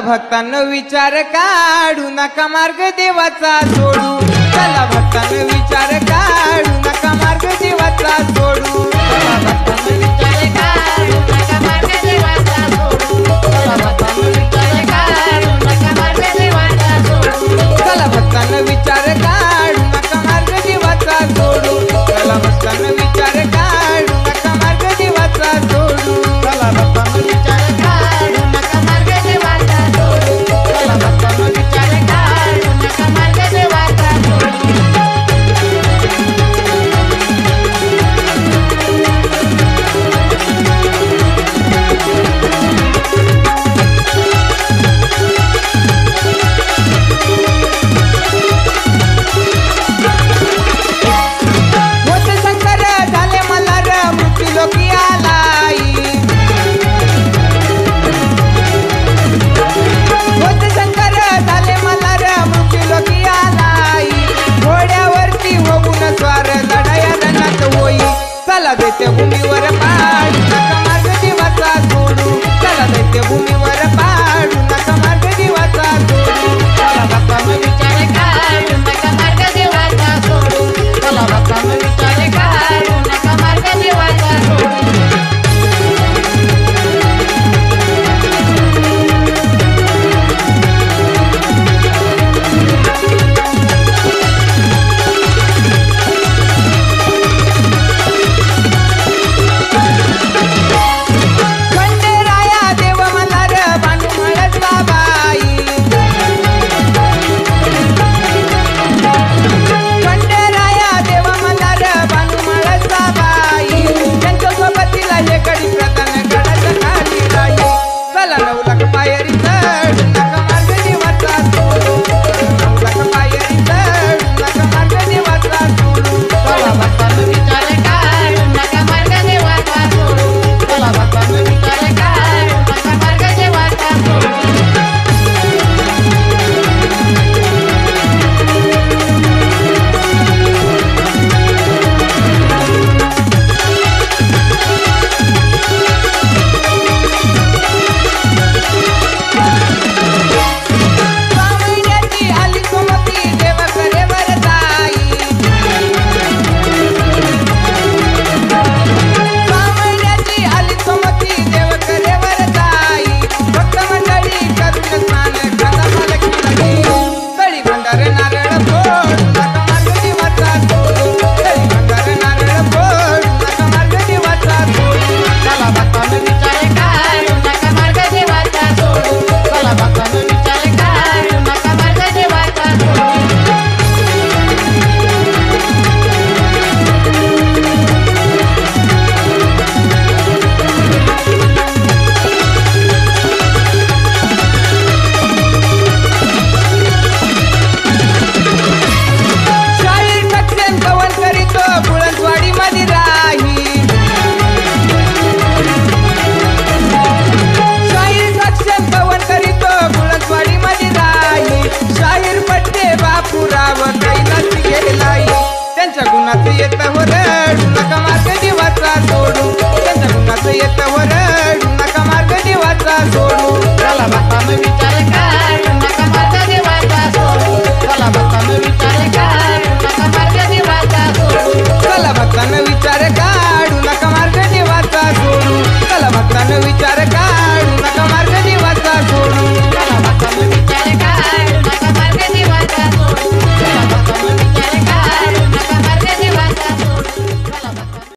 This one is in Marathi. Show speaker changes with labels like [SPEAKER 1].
[SPEAKER 1] भक्तांनो विचार काढू नका मार्ग देवाचा सोडू. चला भक्तांनो येत वरडू नका मार्ग जीवाचा सोडू. त्यांच्या कुणाचं येत वरडू नका मार्ग जीवाचा सोडू.
[SPEAKER 2] त्याला बापानं विचार